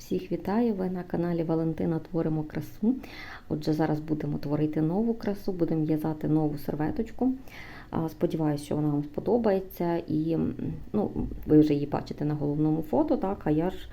Всіх вітаю! Ви на каналі Валентина Творимо красу. Отже, зараз будемо творити нову красу, будемо в'язати нову серветочку. Сподіваюся, що вона вам сподобається. І ну, ви вже її бачите на головному фото, так, а я ж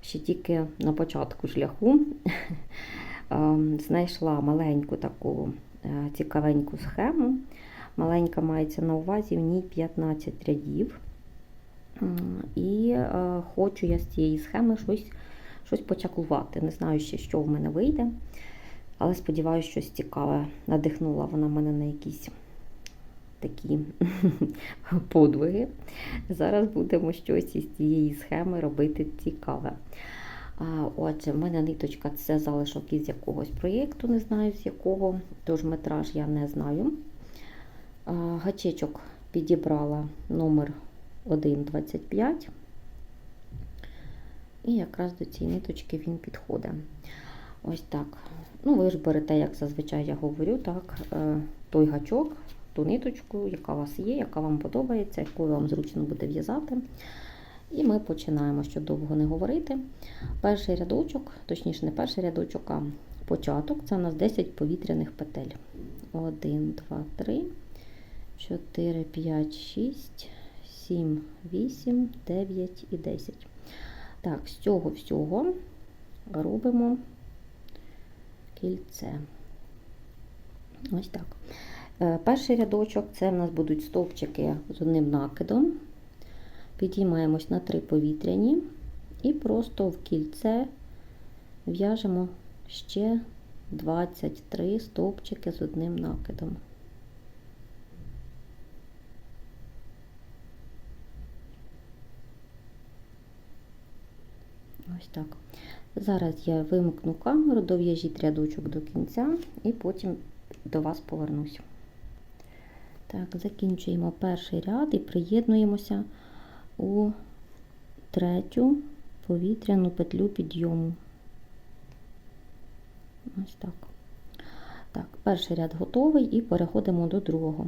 ще тільки на початку шляху ем, знайшла маленьку таку е, цікавеньку схему. Маленька мається на увазі, в ній 15 рядів. І е, хочу я з цієї схеми щось щось почаклувати. Не знаю ще, що в мене вийде, але сподіваюся, щось цікаве. Надихнула вона мене на якісь такі подвиги. Зараз будемо щось із цієї схеми робити цікаве. Отже, в мене ниточка це залишок із якогось проєкту, не знаю з якого, тож метраж я не знаю. Гачечок підібрала номер 1,25. І якраз до цієї ниточки він підходить. Ось так. Ну, ви ж берете, як зазвичай я говорю, так, е, той гачок, ту ниточку, яка у вас є, яка вам подобається, якою вам зручно буде в'язати. І ми починаємо, щоб довго не говорити. Перший рядочок, точніше, не перший рядочок, а початок це у нас 10 повітряних петель. 1, 2, 3, 4, 5, 6, 7, 8, 9 і 10. Так, з цього всього робимо кільце. Ось так. Е, Перший рядочок це в нас будуть стовпчики з одним накидом. Підіймаємось на три повітряні і просто в кільце в'яжемо ще 23 стовпчики з одним накидом. Ось так. Зараз я вимкну камеру, дов'яжіть рядочок до кінця і потім до вас повернусь. Так, закінчуємо перший ряд і приєднуємося у третю повітряну петлю підйому. Ось так. Так, перший ряд готовий і переходимо до другого.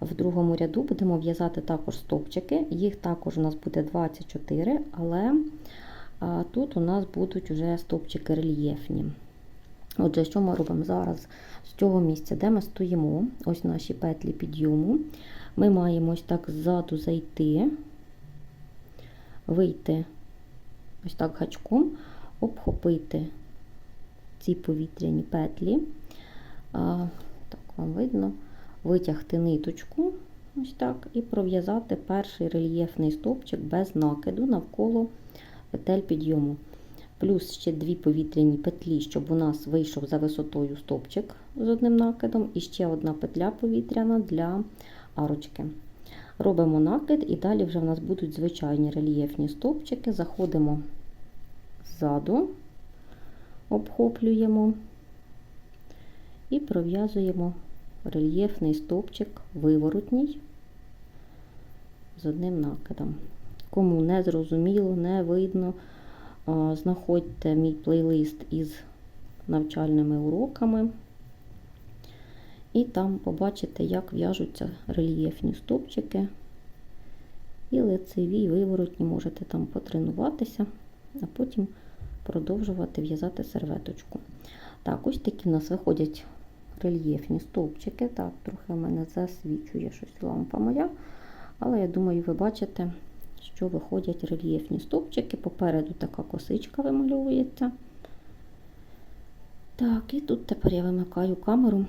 В другому ряду будемо в'язати також стопчики, їх також у нас буде 24, але а тут у нас будуть вже стовпчики рельєфні. Отже, що ми робимо зараз з цього місця, де ми стоїмо, ось наші петлі підйому. Ми маємо ось так ззаду зайти, вийти ось так гачком, обхопити ці повітряні петлі. Так, вам видно, витягти ниточку, ось так, і пров'язати перший рельєфний стовпчик без накиду навколо петель підйому. Плюс ще дві повітряні петлі, щоб у нас вийшов за висотою стовпчик з одним накидом, і ще одна петля повітряна для арочки. Робимо накид, і далі вже в нас будуть звичайні рельєфні стовпчики. Заходимо ззаду, обхоплюємо і пров'язуємо рельєфний стовпчик виворотній з одним накидом. Кому не зрозуміло, не видно, знаходьте мій плейлист із навчальними уроками, і там побачите, як в'яжуться рельєфні стовпчики. І лицеві, і виворотні можете там потренуватися, а потім продовжувати в'язати серветочку. Так, ось такі в нас виходять рельєфні стовпчики. Так, трохи в мене засвічує щось лампа моя, але я думаю, ви бачите що виходять рельєфні стовпчики. Попереду така косичка вимальовується. Так, і тут тепер я вимикаю камеру.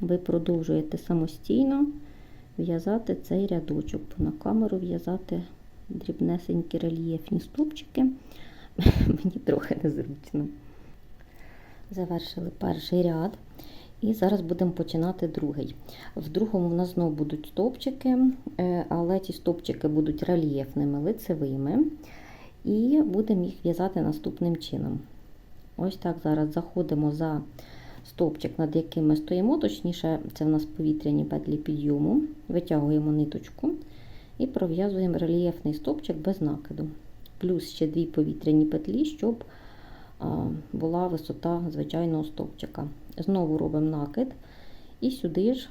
Ви продовжуєте самостійно в'язати цей рядочок. На камеру в'язати дрібнесенькі рельєфні стовпчики. Мені трохи незручно. Завершили перший ряд. І зараз будемо починати другий. В другому в нас знову будуть стовпчики, е, але ці стовпчики будуть рельєфними, лицевими. І будемо їх в'язати наступним чином. Ось так зараз заходимо за стовпчик, над яким ми стоїмо, точніше, це в нас повітряні петлі підйому, витягуємо ниточку і пров'язуємо рельєфний стовпчик без накиду. Плюс ще дві повітряні петлі, щоб була висота звичайного стовпчика. Знову робимо накид, і сюди ж,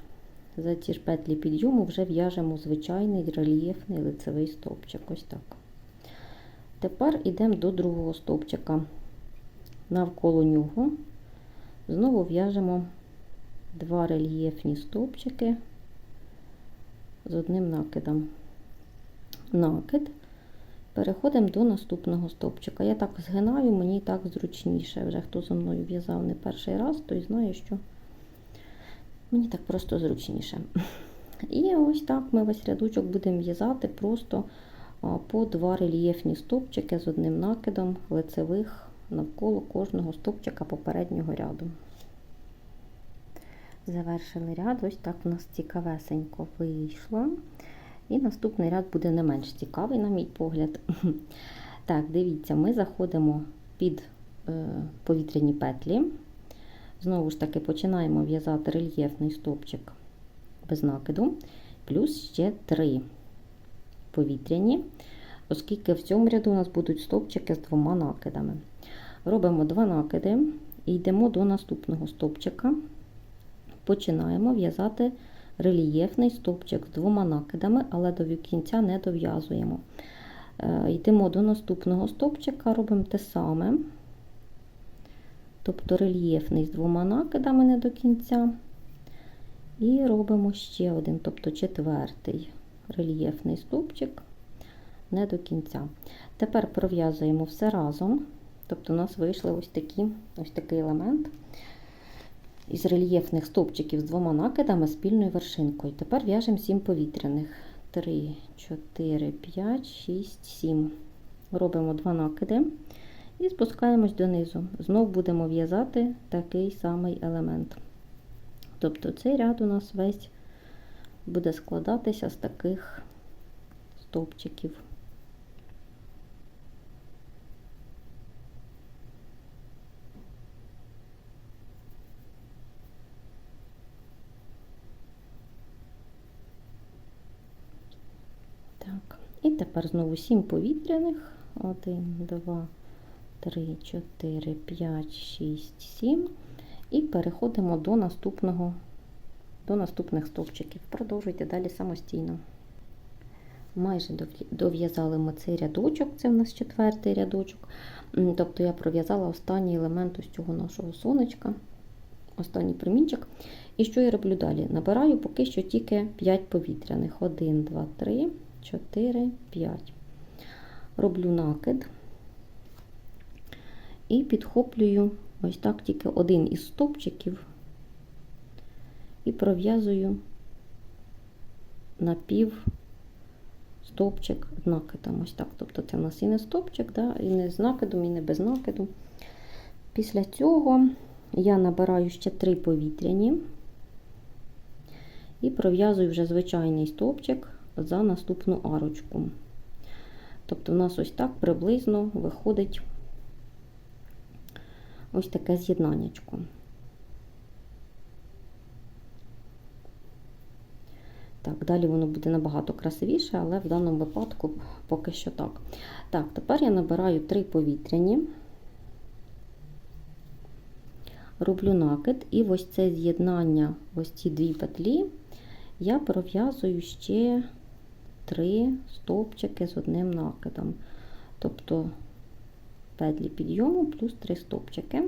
за ці ж петлі підйому, вже в'яжемо звичайний рельєфний лицевий стовпчик. Ось так. Тепер йдемо до другого стовпчика. Навколо нього знову в'яжемо два рельєфні стовпчики з одним накидом. Накид. Переходимо до наступного стовпчика. Я так згинаю, мені так зручніше. Вже хто зі мною в'язав не перший раз, той знає, що мені так просто зручніше. І ось так ми весь рядочок будемо в'язати просто по два рельєфні стовпчики з одним накидом лицевих навколо кожного стовпчика попереднього ряду. Завершили ряд, ось так у нас цікавесенько вийшло. І наступний ряд буде не менш цікавий, на мій погляд. Так, дивіться, ми заходимо під е, повітряні петлі. Знову ж таки, починаємо в'язати рельєфний стовпчик без накиду, плюс ще три повітряні, оскільки в цьому ряду у нас будуть стовпчики з двома накидами. Робимо два накиди і йдемо до наступного стовпчика. Починаємо в'язати рельєфний стовпчик з двома накидами, але до кінця не дов'язуємо. Е, Йдемо до наступного стовпчика, робимо те саме, тобто рельєфний з двома накидами не до кінця. І робимо ще один, тобто четвертий рельєфний стовпчик не до кінця. Тепер пров'язуємо все разом, тобто у нас вийшли ось такі, ось такий елемент із рельєфних стовпчиків з двома накидами спільною вершинкою. Тепер в'яжемо 7 повітряних. 3, 4, 5, 6, 7. Робимо 2 накиди і спускаємось донизу. Знов будемо в'язати такий самий елемент. Тобто цей ряд у нас весь буде складатися з таких стовпчиків. Так, і тепер знову 7 повітряних. 1, 2, 3, 4, 5, 6, 7. І переходимо до наступного, до наступних стовпчиків. Продовжуйте далі самостійно. Майже дов'язали ми цей рядочок, це в нас четвертий рядочок. Тобто я пров'язала останній елемент ось цього нашого сонечка, останній примінчик. І що я роблю далі? Набираю поки що тільки 5 повітряних. 1, 2, 3, 4, 5. Роблю накид і підхоплюю ось так тільки один із стовпчиків і пров'язую напів стовпчик накидом. Ось так. Тобто це в нас і не стовпчик, да, і не з накидом, і не без накиду. Після цього я набираю ще три повітряні і пров'язую вже звичайний стовпчик за наступну арочку. Тобто, у нас ось так приблизно виходить ось таке з'єднаннячко. Так, далі воно буде набагато красивіше, але в даному випадку поки що так. Так, тепер я набираю три повітряні, роблю накид, і ось це з'єднання, ось ці дві петлі, я пров'язую ще три стовпчики з одним накидом. Тобто петлі підйому плюс три стовпчики.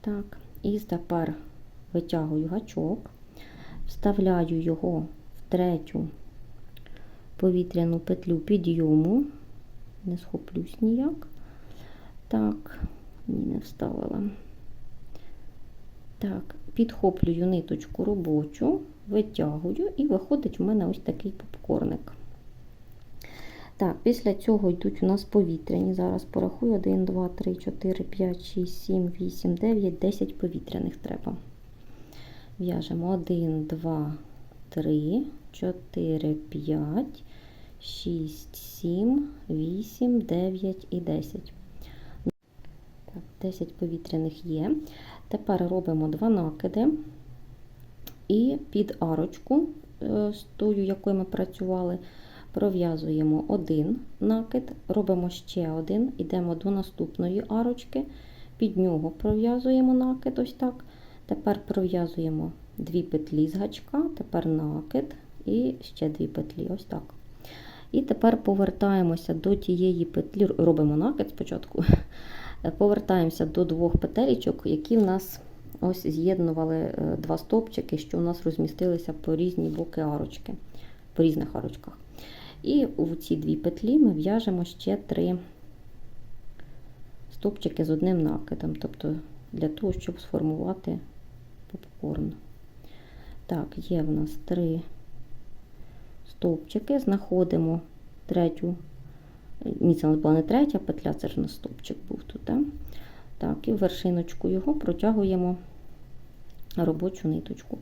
Так, і тепер витягую гачок, вставляю його в третю повітряну петлю підйому, не схоплюсь ніяк. Так, ні, не вставила. Так, підхоплюю ниточку робочу, витягую, і виходить у мене ось такий попкорник. Так, після цього йдуть у нас повітряні. Зараз порахую 1, 2, 3, 4, 5, 6, 7, 8, 9, 10 повітряних треба. В'яжемо 1, 2, 3, 4, 5, 6, 7, 8, 9 і 10. Так, 10 повітряних є. Тепер робимо два накиди і під арочку, з тою, якою ми працювали, пров'язуємо один накид, робимо ще один, йдемо до наступної арочки, під нього пров'язуємо накид, ось так. Тепер пров'язуємо дві петлі з гачка, тепер накид і ще дві петлі, ось так. І тепер повертаємося до тієї петлі, робимо накид спочатку. Повертаємося до двох петелечок, які в нас ось з'єднували е, два стовпчики, що у нас розмістилися по різні боки арочки, по різних арочках. І у ці дві петлі ми в'яжемо ще три стовпчики з одним накидом, тобто для того, щоб сформувати попкорн. Так, є в нас три стовпчики, знаходимо третю, ні, це у нас була не третя петля, це ж у нас був тут. Так, так і вершиночку його протягуємо робочу ниточку.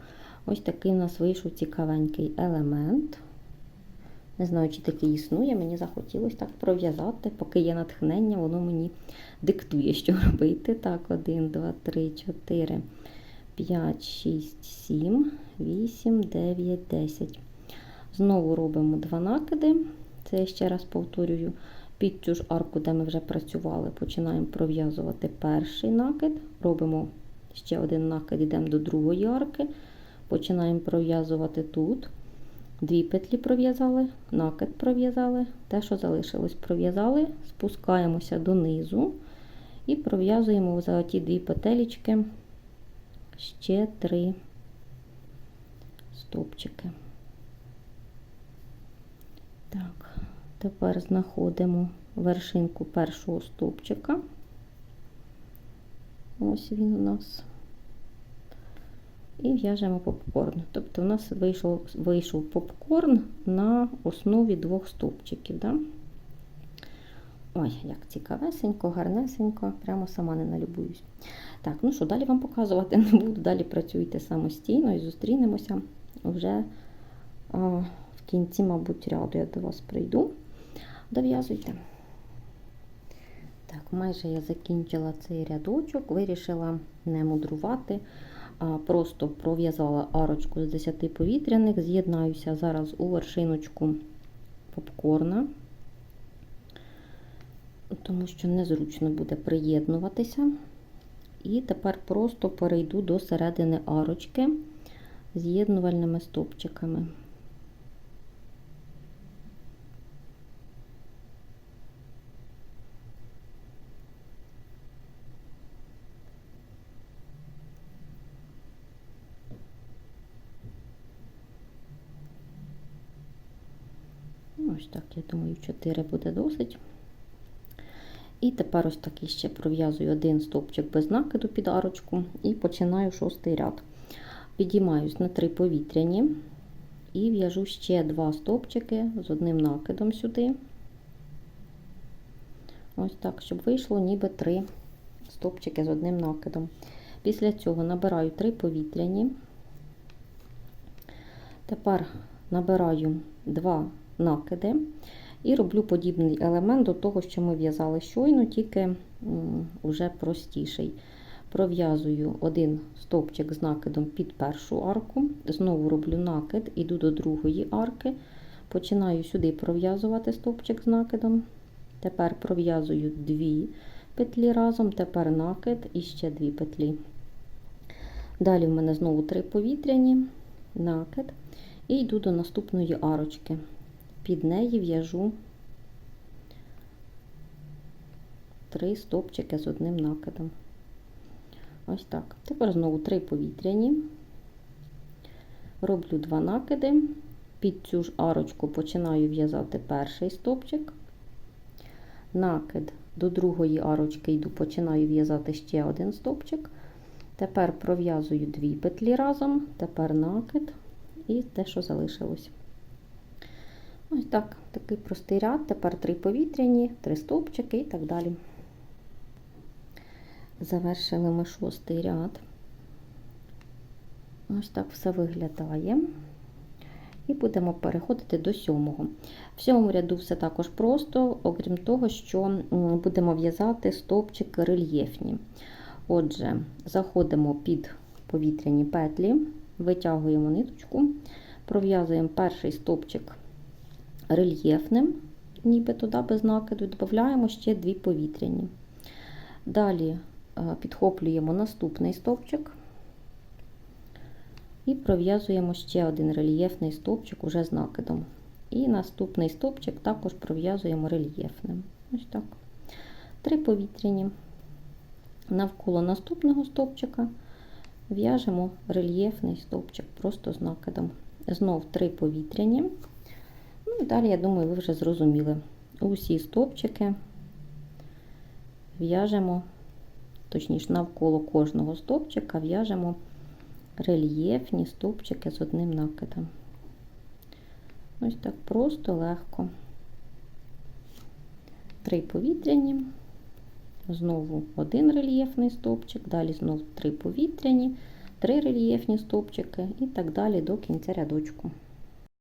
Ось такий у нас вийшов цікавенький елемент. Не знаю, чи такий існує, мені захотілося так пров'язати, поки є натхнення, воно мені диктує, що робити. Так, 1, 2, 3, 4, 5, 6, 7, 8, 9, 10. Знову робимо два накиди. Це я ще раз повторюю. Під цю ж арку, де ми вже працювали, починаємо пров'язувати перший накид. Робимо ще один накид, йдемо до другої арки. Починаємо пров'язувати тут. Дві петлі пров'язали, накид пров'язали, те, що залишилось, пров'язали, спускаємося донизу і пров'язуємо за ті дві петелечки ще три стовпчики. Так, тепер знаходимо вершинку першого стовпчика. Ось він у нас. І в'яжемо попкорн. Тобто у нас вийшов вийшов попкорн на основі двох стовпчиків. Да? Ой, як цікавесенько, гарнесенько, прямо сама не налюбуюсь. Так, ну що, далі вам показувати не буду. Далі працюйте самостійно і зустрінемося вже а, в кінці, мабуть, ряду я до вас прийду. Дов'язуйте. Так, майже я закінчила цей рядочок, вирішила не мудрувати. Просто пров'язала арочку з 10 повітряних, з'єднаюся зараз у вершиночку попкорна, тому що незручно буде приєднуватися. І тепер просто перейду до середини арочки з'єднувальними стопчиками. Ось так, я думаю, 4 буде досить. І тепер ось такий ще пров'язую один стовпчик без накиду під арочку і починаю шостий ряд. Підіймаюсь на 3 повітряні і в'яжу ще два стовпчики з одним накидом сюди. Ось так, щоб вийшло ніби 3 стовпчики з одним накидом. Після цього набираю 3 повітряні. Тепер набираю 2 накиди. І роблю подібний елемент до того, що ми в'язали щойно, тільки вже простіший. Пров'язую один стовпчик з накидом під першу арку, знову роблю накид, іду до другої арки, починаю сюди пров'язувати стовпчик з накидом. Тепер пров'язую дві петлі разом, тепер накид і ще дві петлі. Далі в мене знову три повітряні, накид, і йду до наступної арочки під неї в'яжу три стопчики з одним накидом. Ось так. Тепер знову три повітряні, роблю два накиди, під цю ж арочку починаю в'язати перший стопчик, накид до другої арочки йду, починаю в'язати ще один стопчик. Тепер пров'язую дві петлі разом, тепер накид і те, що залишилось. Ось так, такий простий ряд, тепер три повітряні, три стовпчики і так далі. Завершили ми шостий ряд. Ось так все виглядає. І будемо переходити до сьомого. В сьомому ряду все також просто, окрім того, що будемо в'язати стовпчики рельєфні. Отже, заходимо під повітряні петлі, витягуємо ниточку, пров'язуємо перший стовпчик рельєфним, ніби туди без накиду, додаємо ще дві повітряні. Далі е, підхоплюємо наступний стовпчик і пров'язуємо ще один рельєфний стовпчик уже з накидом. І наступний стовпчик також пров'язуємо рельєфним. Ось так. Три повітряні. Навколо наступного стовпчика в'яжемо рельєфний стовпчик просто з накидом. Знов три повітряні. Ну далі, я думаю, ви вже зрозуміли. Усі стовпчики в'яжемо, точніше, навколо кожного стовпчика в'яжемо рельєфні стовпчики з одним накидом. Ось так просто легко. Три повітряні, знову один рельєфний стовпчик, далі знову три повітряні, три рельєфні стовпчики і так далі до кінця рядочку.